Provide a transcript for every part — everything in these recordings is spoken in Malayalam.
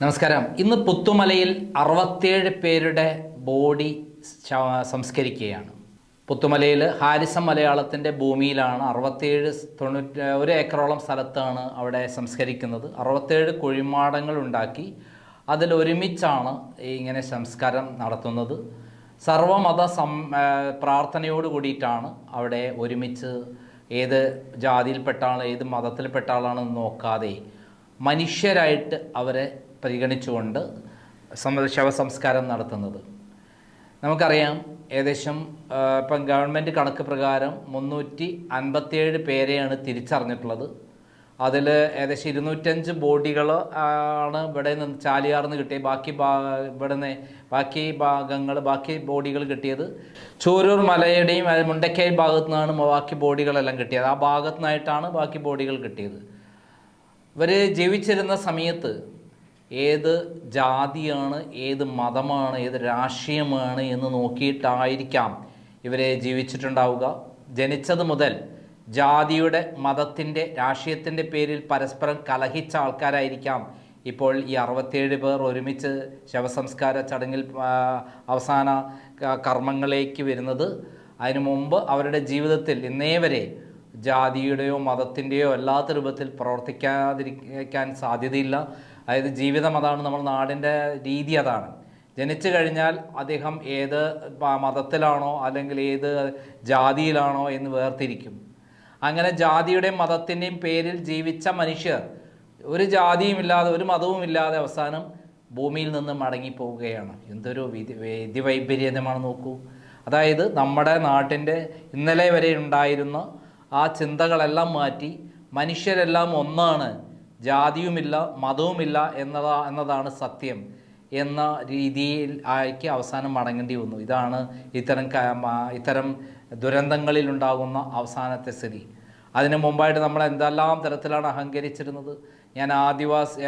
നമസ്കാരം. ഇന്ന് പുത്തുമലയിൽ അറുപത്തേഴ് പേരുടെ ബോഡി സംസ്കരിക്കുകയാണ്. പുത്തുമലയിൽ ഹാരിസം മലയാളത്തിന്റെ ഭൂമിയിലാണ് അറുപത്തേഴ് തൊണ്ണൂറ്റി ഒരു ഏക്കറോളം സ്ഥലത്താണ് അവിടെ സംസ്കരിക്കുന്നത്. അറുപത്തേഴ് കുഴിമാടങ്ങൾ ഉണ്ടാക്കി അതിൽ ഒരുമിച്ചാണ് ഇങ്ങനെ സംസ്കാരം നടത്തുന്നത്. സർവമത സം പ്രാർത്ഥനയോട് കൂടിയിട്ടാണ് അവിടെ ഒരുമിച്ച് ഏത് ജാതിയിൽപ്പെട്ട ആൾ ഏത് മതത്തിൽപ്പെട്ട ആളാണെന്ന് നോക്കാതെ മനുഷ്യരായിട്ട് അവരെ പരിഗണിച്ചുകൊണ്ട് ശവസംസ്കാരം നടത്തുന്നത്. നമുക്കറിയാം ഏകദേശം ഇപ്പം ഗവൺമെന്റ് കണക്ക് പ്രകാരം മുന്നൂറ്റി അൻപത്തിയേഴ് പേരെയാണ് തിരിച്ചറിഞ്ഞിട്ടുള്ളത്. അതിൽ ഏകദേശം ഇരുന്നൂറ്റഞ്ച് ബോഡികൾ ആണ് ഇവിടെ നിന്ന് ചാലിയാർന്ന് കിട്ടിയത് ബാക്കി ഇവിടെ നിന്ന് ബാക്കി ഭാഗങ്ങൾ ബാക്കി ബോഡികൾ കിട്ടിയത് ചോരൂർ മലയുടെയും മുണ്ടക്കൈ ഭാഗത്തു നിന്നാണ് ബാക്കി ബോഡികളെല്ലാം കിട്ടിയത്. ആ ഭാഗത്തു നിന്നായിട്ടാണ് ബാക്കി ബോഡികൾ കിട്ടിയത്. ഇവർ ജീവിച്ചിരുന്ന സമയത്ത് ഏത് ജാതിയാണ് ഏത് മതമാണ് ഏത് രാഷ്ട്രീയമാണ് എന്ന് നോക്കിയിട്ടായിരിക്കാം ഇവരെ ജീവിച്ചിട്ടുണ്ടാവുക. ജനിച്ചത് മുതൽ ജാതിയുടെ മതത്തിന്റെ രാഷ്ട്രീയത്തിന്റെ പേരിൽ പരസ്പരം കലഹിച്ച ആൾക്കാരായിരിക്കാം. ഇപ്പോൾ ഈ അറുപത്തേഴ് പേർ ഒരുമിച്ച് ശവസംസ്കാര ചടങ്ങിൽ അവസാന കർമ്മങ്ങളിലേക്ക് വരുന്നത്. അതിനു മുമ്പ് അവരുടെ ജീവിതത്തിൽ ഇന്നേ വരെ ജാതിയുടെയോ മതത്തിന്റെയോ അല്ലാത്ത രൂപത്തിൽ പ്രവർത്തിക്കാതിരിക്കാൻ സാധ്യതയില്ല. അതായത് ജീവിതം അതാണ് നമ്മൾ നാടിന്റെ രീതി അതാണ്. ജനിച്ചു കഴിഞ്ഞാൽ അദ്ദേഹം ഏത് മതത്തിലാണോ അല്ലെങ്കിൽ ഏത് ജാതിയിലാണോ എന്ന് വേർതിരിക്കും. അങ്ങനെ ജാതിയുടെയും മതത്തിന്റെയും പേരിൽ ജീവിച്ച മനുഷ്യർ ഒരു ജാതിയും ഇല്ലാതെ ഒരു മതവും ഇല്ലാതെ അവസാനം ഭൂമിയിൽ നിന്ന് മടങ്ങിപ്പോവുകയാണ്. എന്തൊരു വിധി വിധിവൈപര്യതമാണ് നോക്കൂ. അതായത് നമ്മുടെ നാട്ടിന്റെ ഇന്നലെ വരെ ഉണ്ടായിരുന്ന ആ ചിന്തകളെല്ലാം മാറ്റി മനുഷ്യരെല്ലാം ഒന്നാണ് ജാതിയുമില്ല മതവുമില്ല എന്നതാ എന്നതാണ് സത്യം എന്ന രീതിയിൽ ആയിക്ക് അവസാനം മടങ്ങേണ്ടി വന്നു. ഇതാണ് ഇത്തരം ഇത്തരം ദുരന്തങ്ങളിൽ ഉണ്ടാകുന്ന അവസാനത്തെ സ്ഥിതി. അതിനു മുമ്പായിട്ട് നമ്മൾ എന്തെല്ലാം തരത്തിലാണ് അഹങ്കരിച്ചിരുന്നത്? ഞാൻ ആദിവാസി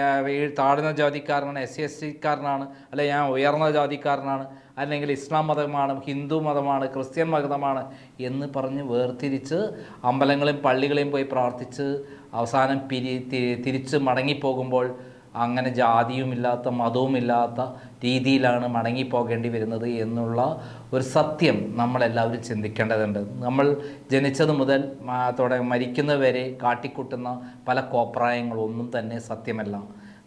താഴ്ന്ന ജാതിക്കാരനാണ് എസ് സി എസ് സിക്കാരനാണ് അല്ലെ ഞാൻ ഉയർന്ന ജാതിക്കാരനാണ് അല്ലെങ്കിൽ ഇസ്ലാം മതമാണ് ഹിന്ദു മതമാണ് ക്രിസ്ത്യൻ മതമാണ് എന്ന് പറഞ്ഞ് വേർതിരിച്ച് അമ്പലങ്ങളെയും പള്ളികളെയും പോയി പ്രാർത്ഥിച്ച് അവസാനം പിരി തിരിച്ച് മടങ്ങിപ്പോകുമ്പോൾ അങ്ങനെ ജാതിയുമില്ലാത്ത മതവുമില്ലാത്ത രീതിയിലാണ് മടങ്ങിപ്പോകേണ്ടി വരുന്നത് എന്നുള്ള ഒരു സത്യം നമ്മളെല്ലാവരും ചിന്തിക്കേണ്ടതുണ്ട്. നമ്മൾ ജനിച്ചത് മുതൽ തുടങ്ങി തുട മരിക്കുന്നവരെ കാട്ടിക്കൂട്ടുന്ന പല കോപ്രായങ്ങളൊന്നും തന്നെ സത്യമല്ല.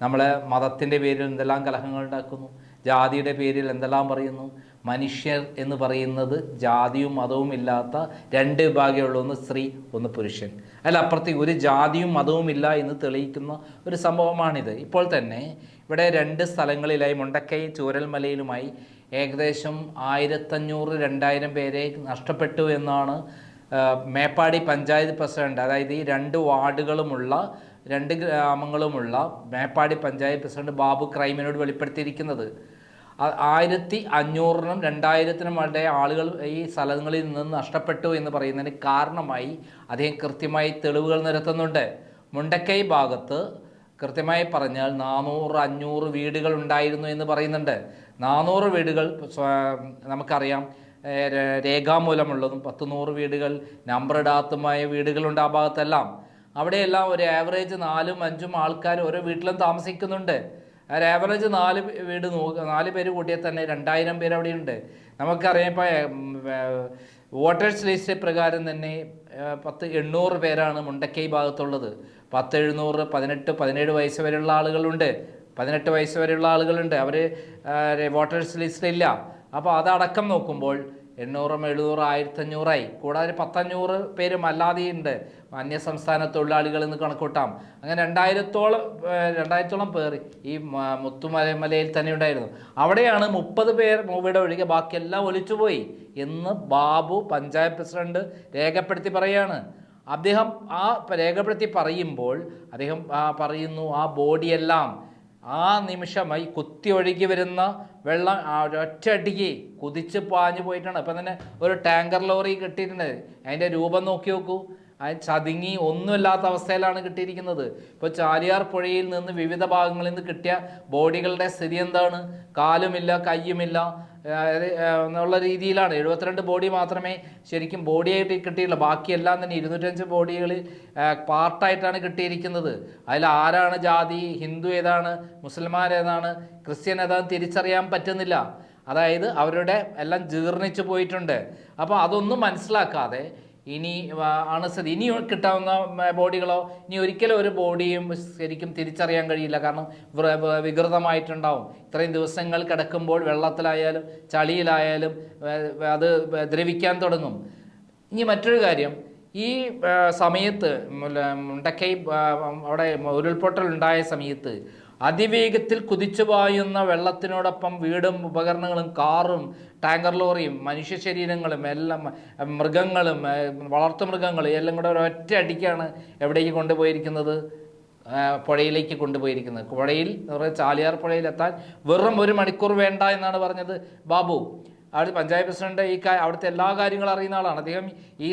നമ്മളെ മതത്തിന്റെ പേരിൽ എന്തെല്ലാം കലഹങ്ങൾ ഉണ്ടാക്കുന്നു ജാതിയുടെ പേരിൽ എന്തെല്ലാം പറയുന്നു മനുഷ്യർ എന്ന് പറയുന്നത് ജാതിയും മതവും ഇല്ലാത്ത രണ്ട് വിഭാഗമുള്ള ഒന്ന് സ്ത്രീ ഒന്ന് പുരുഷൻ. അല്ല അപ്പുറത്തേക്ക് ഒരു ജാതിയും മതവും ഇല്ല എന്ന് തെളിയിക്കുന്ന ഒരു സംഭവമാണിത്. ഇപ്പോൾ തന്നെ ഇവിടെ രണ്ട് സ്ഥലങ്ങളിലായി മുണ്ടക്കൈ ചൂരൽമലയിലുമായി ഏകദേശം ആയിരത്തഞ്ഞൂറ് രണ്ടായിരം പേരെ നഷ്ടപ്പെട്ടു എന്നാണ് മേപ്പാടി പഞ്ചായത്ത് പ്രസിഡന്റ് അതായത് ഈ രണ്ട് വാർഡുകളുമുള്ള രണ്ട് ഗ്രാമങ്ങളുമുള്ള മേപ്പാടി പഞ്ചായത്ത് പ്രസിഡന്റ് ബാബു ക്രൈമിനോട് വെളിപ്പെടുത്തിയിരിക്കുന്നത്. ആയിരത്തി അഞ്ഞൂറിനും രണ്ടായിരത്തിനും ഇടയെ ആളുകൾ ഈ സ്ഥലങ്ങളിൽ നിന്ന് നഷ്ടപ്പെട്ടു എന്ന് പറയുന്നതിന് കാരണമായി അദ്ദേഹം കൃത്യമായി തെളിവുകൾ നിരത്തുന്നുണ്ട്. മുണ്ടക്കൈ ഭാഗത്ത് കൃത്യമായി പറഞ്ഞാൽ നാനൂറ് അഞ്ഞൂറ് വീടുകൾ ഉണ്ടായിരുന്നു എന്ന് പറയുന്നുണ്ട്. നാനൂറ് വീടുകൾ നമുക്കറിയാം രേഖാമൂലമുള്ളതും പത്ത് നൂറ് വീടുകൾ നമ്പർ ഇടാത്തതുമായ വീടുകളുണ്ട് ആ ഭാഗത്തെല്ലാം. അവിടെയെല്ലാം ഒരു ആവറേജ് നാലും അഞ്ചും ആൾക്കാർ ഓരോ വീട്ടിലും താമസിക്കുന്നുണ്ട്. ഒരു ആവറേജ് നാല് വീട് നോക്കുക നാല് പേര് കൂട്ടിയാൽ തന്നെ രണ്ടായിരം പേര് അവിടെയുണ്ട് നമുക്കറിയാം ഇപ്പോൾ വോട്ടേഴ്സ് ലിസ്റ്റ് പ്രകാരം തന്നെ പത്ത് എണ്ണൂറ് പേരാണ് മുണ്ടക്കൈ ഭാഗത്തുള്ളത്. പത്ത് എഴുന്നൂറ് പതിനെട്ട് പതിനേഴ് വയസ്സ് വരെയുള്ള ആളുകളുണ്ട്. പതിനെട്ട് വയസ്സ് വരെയുള്ള ആളുകളുണ്ട്. അവർ വോട്ടേഴ്സ് ലിസ്റ്റിലില്ല. അപ്പോൾ അതടക്കം നോക്കുമ്പോൾ എണ്ണൂറും എഴുന്നൂറ് ആയിരത്തഞ്ഞൂറായി. കൂടാതെ പത്തഞ്ഞൂറ് പേരും അല്ലാതെയുണ്ട് അന്യ സംസ്ഥാന തൊഴിലാളികൾ എന്ന് കണക്കൂട്ടാം. അങ്ങനെ രണ്ടായിരത്തോളം രണ്ടായിരത്തോളം പേർ ഈ മുത്തുമലമലയിൽ തന്നെ ഉണ്ടായിരുന്നു. അവിടെയാണ് മുപ്പത് പേർ മൂവിയുടെ ഒഴികെ ബാക്കിയെല്ലാം ഒലിച്ചുപോയി എന്ന് ബാബു പഞ്ചായത്ത് പ്രസിഡന്റ് രേഖപ്പെടുത്തി പറയാണ് അദ്ദേഹം ആ രേഖപ്പെടുത്തി പറയുമ്പോൾ അദ്ദേഹം പറയുന്നു ആ ബോഡിയെല്ലാം ആ നിമിഷമായി കുത്തി ഒഴുകി വരുന്ന വെള്ളം ഒറ്റയടിക്ക് കുതിച്ച് പാഞ്ഞു പോയിട്ടാണ്. ഇപ്പം തന്നെ ഒരു ടാങ്കർ ലോറി കിട്ടിയിട്ടുണ്ട്. അതിന്റെ രൂപം നോക്കി നോക്കൂ. അത് ചതുങ്ങി ഒന്നുമില്ലാത്ത അവസ്ഥയിലാണ് കിട്ടിയിരിക്കുന്നത്. ഇപ്പോൾ ചാലിയാർ പുഴയിൽ നിന്ന് വിവിധ ഭാഗങ്ങളിൽ നിന്ന് കിട്ടിയ ബോഡികളുടെ സ്ഥിതി എന്താണ്? കാലുമില്ല കയ്യുമില്ല എന്നുള്ള രീതിയിലാണ്. എഴുപത്തിരണ്ട് ബോഡി മാത്രമേ ശരിക്കും ബോഡിയായിട്ട് കിട്ടിയിട്ടുള്ളൂ. ബാക്കിയെല്ലാം തന്നെ ഇരുന്നൂറ്റഞ്ച് ബോഡികൾ പാർട്ടായിട്ടാണ് കിട്ടിയിരിക്കുന്നത്. അതിൽ ആരാണ് ജാതി ഹിന്ദു ഏതാണ് മുസൽമാൻ ഏതാണ് ക്രിസ്ത്യൻ ഏതാണ് തിരിച്ചറിയാൻ പറ്റുന്നില്ല. അതായത് അവരുടെ എല്ലാം ജീർണിച്ചു പോയിട്ടുണ്ട്. അപ്പോൾ അതൊന്നും മനസ്സിലാക്കാതെ ഇനി ആണ് ഇനി കിട്ടാവുന്ന ബോഡികളോ ഇനി ഒരിക്കലും ഒരു ബോഡിയും ശരിക്കും തിരിച്ചറിയാൻ കഴിയില്ല. കാരണം വികൃതമായിട്ടുണ്ടാവും. ഇത്രയും ദിവസങ്ങൾ കിടക്കുമ്പോൾ വെള്ളത്തിലായാലും ചളിയിലായാലും അത് ദ്രവിക്കാൻ തുടങ്ങും. ഇനി മറ്റൊരു കാര്യം ഈ സമയത്ത് മുണ്ടക്കൈ അവിടെ ഉരുൾപൊട്ടൽ ഉണ്ടായ സമയത്ത് അതിവേഗത്തിൽ കുതിച്ചു പായുന്ന വെള്ളത്തിനോടൊപ്പം വീടും ഉപകരണങ്ങളും കാറും ടാങ്കർ ലോറിയും മനുഷ്യ ശരീരങ്ങളും എല്ലാം മൃഗങ്ങളും വളർത്തുമൃഗങ്ങളും എല്ലാം കൂടെ ഒരൊറ്റ അടിക്കാണ് എവിടേക്ക് കൊണ്ടുപോയിരിക്കുന്നത്? പുഴയിലേക്ക് കൊണ്ടുപോയിരിക്കുന്നത്. പുഴയിൽ ചാലിയാർ പുഴയിലെത്താൻ വെറും ഒരു മണിക്കൂർ വേണ്ട എന്നാണ് പറഞ്ഞത്. ബാബു അവിടുത്തെ പഞ്ചായത്ത് പ്രസിഡന്റ് ഈ അവിടുത്തെ എല്ലാ കാര്യങ്ങളും അറിയുന്ന ആളാണ്. അദ്ദേഹം ഈ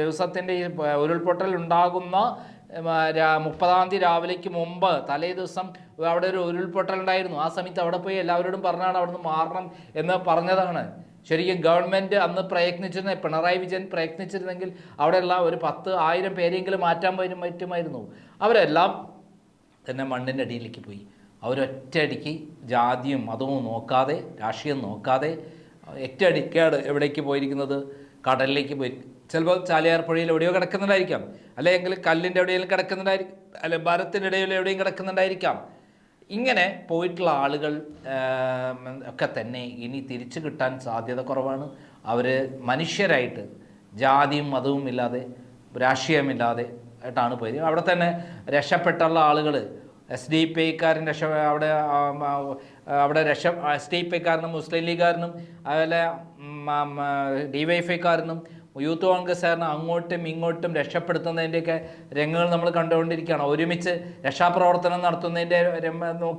ദിവസത്തിന്റെ ഈ ഉരുൾപൊട്ടലുണ്ടാകുന്ന മുപ്പതാം തീയതി രാവിലേക്ക് മുമ്പ് തലേ ദിവസം അവിടെ ഒരു ഉരുൾപൊട്ടൽ ഉണ്ടായിരുന്നു. ആ സമയത്ത് അവിടെ പോയി എല്ലാവരോടും പറഞ്ഞാണ് അവിടുന്ന് മാറണം എന്ന് പറഞ്ഞതാണ്. ശരിക്കും ഗവൺമെന്റ് അന്ന് പ്രയത്നിച്ചിരുന്ന പിണറായി വിജയൻ പ്രയത്നിച്ചിരുന്നെങ്കിൽ അവിടെയുള്ള ഒരു പത്ത് ആയിരം പേരെങ്കിലും മാറ്റാൻ പറ്റും പറ്റുമായിരുന്നു. അവരെല്ലാം തന്നെ മണ്ണിന്റെ അടിയിലേക്ക് പോയി. അവരൊറ്റയടിക്ക് ജാതിയും മതവും നോക്കാതെ രാഷ്ട്രീയം നോക്കാതെ ഒറ്റയടിക്കാണ് എവിടേക്ക് പോയിരിക്കുന്നത്? കടലിലേക്ക് പോയി. ചിലപ്പോൾ ചാലിയാർ പുഴയിൽ എവിടെയോ കിടക്കുന്നുണ്ടായിരിക്കാം. അല്ലെങ്കിൽ കല്ലിന്റെ എവിടെയെങ്കിലും കിടക്കുന്നുണ്ടായിരിക്കും അല്ലെ മരത്തിന്റെ ഇടയിൽ എവിടെയും കിടക്കുന്നുണ്ടായിരിക്കാം. ഇങ്ങനെ പോയിട്ടുള്ള ആളുകൾ ഒക്കെ തന്നെ ഇനി തിരിച്ചു കിട്ടാൻ സാധ്യത കുറവാണ്. അവർ മനുഷ്യരായിട്ട് ജാതിയും മതവും ഇല്ലാതെ രാഷ്ട്രീയമില്ലാതെ ആയിട്ടാണ് പോയത്. അവിടെ തന്നെ രക്ഷപ്പെട്ടുള്ള ആളുകൾ എസ് ഡി പി ഐക്കാരൻ രക്ഷ അവിടെ അവിടെ രക്ഷ എസ് ഡി പി ഐക്കാരനും മുസ്ലിം ലീഗുകാരനും അതുപോലെ ഡി വൈ എഫ് ഐക്കാരനും യൂത്ത് കോൺഗ്രസ്സുകാരനും അങ്ങോട്ടും ഇങ്ങോട്ടും രക്ഷപ്പെടുത്തുന്നതിന്റെയൊക്കെ രംഗങ്ങൾ നമ്മൾ കണ്ടുകൊണ്ടിരിക്കുകയാണ്. ഒരുമിച്ച് രക്ഷാപ്രവർത്തനം നടത്തുന്നതിന്റെ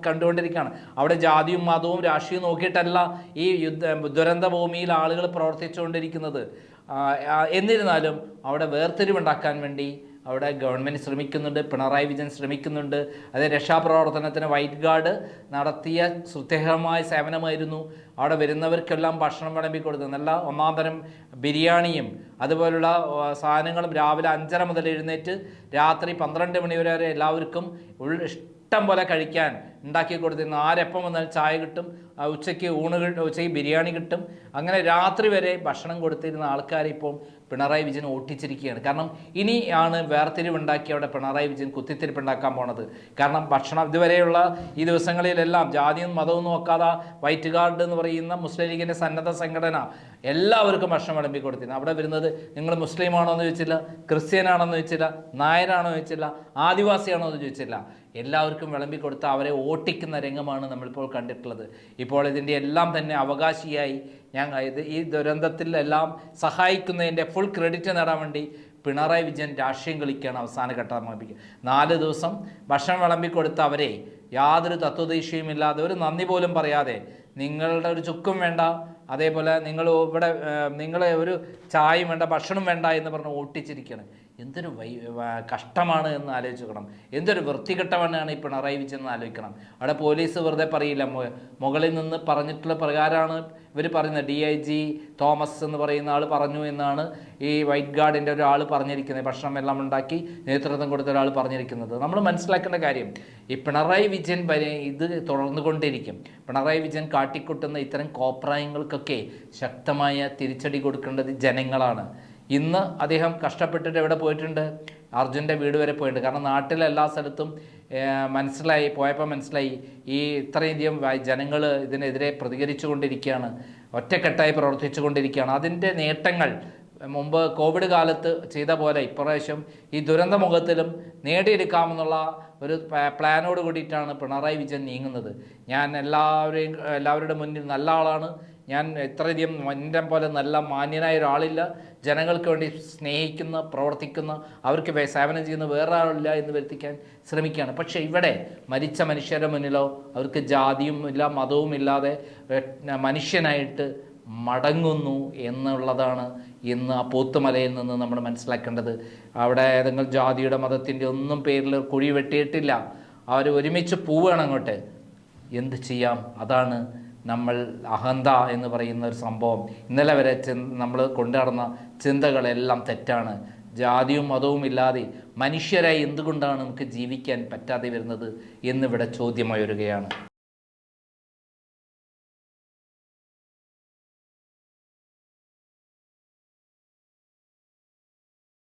കണ്ടുകൊണ്ടിരിക്കുകയാണ്. അവിടെ ജാതിയും മതവും രാഷ്ട്രീയവും നോക്കിയിട്ടല്ല ഈ യുദ്ധ ദുരന്ത ഭൂമിയിൽ ആളുകൾ പ്രവർത്തിച്ചുകൊണ്ടിരിക്കുന്നത്. എന്നിരുന്നാലും അവിടെ വേർതിരിവുണ്ടാക്കാൻ വേണ്ടി അവിടെ ഗവൺമെന്റ് ശ്രമിക്കുന്നുണ്ട് പിണറായി വിജയൻ ശ്രമിക്കുന്നുണ്ട്. അത് രക്ഷാപ്രവർത്തനത്തിന് വൈറ്റ് ഗാർഡ് നടത്തിയ ശ്രദ്ധേയമായ സേവനമായിരുന്നു. അവിടെ വരുന്നവർക്കെല്ലാം ഭക്ഷണം വിളമ്പി കൊടുത്തത്. നല്ല ഒന്നാം ബിരിയാണിയും അതുപോലുള്ള സാധനങ്ങളും രാവിലെ അഞ്ചര മുതൽ എഴുന്നേറ്റ് രാത്രി പന്ത്രണ്ട് മണി വരെ എല്ലാവർക്കും ഇഷ്ടം പോലെ കഴിക്കാൻ ഉണ്ടാക്കി കൊടുത്തിരുന്നു. ആരെപ്പം വന്നാൽ ചായ കിട്ടും ഉച്ചയ്ക്ക് ഊണ് ഉച്ചയ്ക്ക് ബിരിയാണി കിട്ടും. അങ്ങനെ രാത്രി വരെ ഭക്ഷണം കൊടുത്തിരുന്ന ആൾക്കാരെ ഇപ്പോൾ പിണറായി വിജയൻ ഓട്ടിച്ചിരിക്കുകയാണ്. കാരണം ഇനിയാണ് വേർതിരിവുണ്ടാക്കി അവിടെ പിണറായി വിജയൻ കുത്തിത്തിരിപ്പുണ്ടാക്കാൻ പോണത്. കാരണം ഭക്ഷണം ഇതുവരെയുള്ള ഈ ദിവസങ്ങളിലെല്ലാം ജാതിയും മതവും നോക്കാതെ വൈറ്റ് ഗാർഡ് എന്ന് പറയുന്ന മുസ്ലിം ലീഗിന്റെ സന്നദ്ധ സംഘടന എല്ലാവർക്കും ഭക്ഷണം വിളമ്പി കൊടുത്തിരുന്നു. അവിടെ വരുന്നത് നിങ്ങൾ മുസ്ലിം ആണോ എന്ന് ചോദിച്ചില്ല ക്രിസ്ത്യൻ ആണോ എന്ന് ചോദിച്ചില്ല നായരാണോ ചോദിച്ചില്ല ആദിവാസിയാണോ എന്ന് ചോദിച്ചില്ല. എല്ലാവർക്കും വിളമ്പി കൊടുത്ത് അവരെ ഓട്ടിക്കുന്ന രംഗമാണ് നമ്മളിപ്പോൾ കണ്ടിട്ടുള്ളത്. ഇപ്പോൾ ഇതിന്റെ എല്ലാം തന്നെ അവകാശിയായി ഞാൻ ഇത് ഈ ദുരന്തത്തിൽ എല്ലാം സഹായിക്കുന്നതിന്റെ ഫുൾ ക്രെഡിറ്റ് നേടാൻ വേണ്ടി പിണറായി വിജയൻ രാഷ്ട്രീയം കളിക്കുകയാണ് അവസാന ഘട്ടമാപ്പിക്കുക നാല് ദിവസം ഭക്ഷണം വിളമ്പിക്കൊടുത്ത അവരെ യാതൊരു തത്വദീക്ഷയും ഇല്ലാതെ ഒരു നന്ദി പോലും പറയാതെ നിങ്ങളുടെ ഒരു ചുക്കും വേണ്ട അതേപോലെ നിങ്ങൾ ഇവിടെ നിങ്ങളെ ഒരു ചായയും വേണ്ട ഭക്ഷണം വേണ്ട എന്ന് പറഞ്ഞ് ഓട്ടിച്ചിരിക്കുകയാണ്. എന്തൊരു വൈ കഷ്ടമാണ് എന്ന് ആലോചിക്കണം. എന്തൊരു വൃത്തികെട്ടവനാണ് ഈ പിണറായി വിജയൻ എന്ന് ആലോചിക്കണം. അവിടെ പോലീസ് വെറുതെ പറയില്ല. മുകളിൽ നിന്ന് പറഞ്ഞിട്ടുള്ള പ്രകാരമാണ് ഇവർ പറയുന്നത്. ഡി ഐ ജി തോമസ് എന്ന് പറയുന്ന ആൾ പറഞ്ഞു എന്നാണ് ഈ വൈറ്റ് ഗാർഡിന്റെ ഒരാൾ പറഞ്ഞിരിക്കുന്നത്. ഭക്ഷണം എല്ലാം ഉണ്ടാക്കി നേതൃത്വം കൊടുത്ത ഒരാൾ പറഞ്ഞിരിക്കുന്നത്. നമ്മൾ മനസ്സിലാക്കേണ്ട കാര്യം ഈ പിണറായി വിജയൻ ഇത് തുടർന്നുകൊണ്ടിരിക്കും. പിണറായി വിജയൻ കാട്ടിക്കൂട്ടുന്ന ഇത്തരം കോപ്രായങ്ങൾക്കൊക്കെ ശക്തമായ തിരിച്ചടി കൊടുക്കേണ്ടത് ജനങ്ങളാണ്. ഇന്ന് അദ്ദേഹം കഷ്ടപ്പെട്ടിട്ട് എവിടെ പോയിട്ടുണ്ട്? അർജുന്റെ വീട് വരെ പോയിട്ടുണ്ട്. കാരണം നാട്ടിലെ എല്ലാ സ്ഥലത്തും മനസ്സിലായി പോയപ്പോൾ മനസ്സിലായി ഈ ഇത്രയധികം ജനങ്ങൾ ഇതിനെതിരെ പ്രതികരിച്ചു കൊണ്ടിരിക്കുകയാണ് ഒറ്റക്കെട്ടായി പ്രവർത്തിച്ചു കൊണ്ടിരിക്കുകയാണ് അതിന്റെ നേട്ടങ്ങൾ മുമ്പ് കോവിഡ് കാലത്ത് ചെയ്ത പോലെ ഇപ്രാവശ്യം ഈ ദുരന്ത മുഖത്തിലും നേടിയെടുക്കാമെന്നുള്ള ഒരു പ്ലാനോട് കൂടിയിട്ടാണ് പിണറായി വിജയൻ നീങ്ങുന്നത്. ഞാൻ എല്ലാവരെയും എല്ലാവരുടെ മുന്നിൽ നല്ല ആളാണ്. ഞാൻ ഇത്രയധികം എന്റെ പോലെ നല്ല മാന്യനായ ഒരാളില്ല. ജനങ്ങൾക്ക് വേണ്ടി സ്നേഹിക്കുന്ന പ്രവർത്തിക്കുന്ന അവർക്ക് സേവനം ചെയ്യുന്ന വേറെ ആളില്ല എന്ന് വരുത്തിക്കാൻ ശ്രമിക്കുകയാണ്. പക്ഷേ ഇവിടെ മരിച്ച മനുഷ്യരുടെ മുന്നിലോ അവർക്ക് ജാതിയും ഇല്ല മതവും ഇല്ലാതെ മനുഷ്യനായിട്ട് മടങ്ങുന്നു എന്നുള്ളതാണ് ഇന്ന് ആ പോത്തുമലയിൽ നിന്ന് നമ്മൾ മനസ്സിലാക്കേണ്ടത്. അവിടെ ഏതെങ്കിലും ജാതിയുടെ മതത്തിന്റെ ഒന്നും പേരിൽ കുഴി വെട്ടിയിട്ടില്ല. അവർ ഒരുമിച്ച് പോവുകയാണ് അങ്ങോട്ട്. എന്ത് ചെയ്യാം? അതാണ് നമ്മൾ അഹന്ത എന്ന് പറയുന്ന ഒരു സംഭവം ഇന്നലെ വരെ നമ്മൾ കൊണ്ടുനടന്ന ചിന്തകളെല്ലാം തെറ്റാണ്. ജാതിയും മതവും ഇല്ലാതെ മനുഷ്യരായി എന്തുകൊണ്ടാണ് നമുക്ക് ജീവിക്കാൻ പറ്റാതെ വരുന്നത് എന്നിവിടെ ചോദ്യമായി വരികയാണ്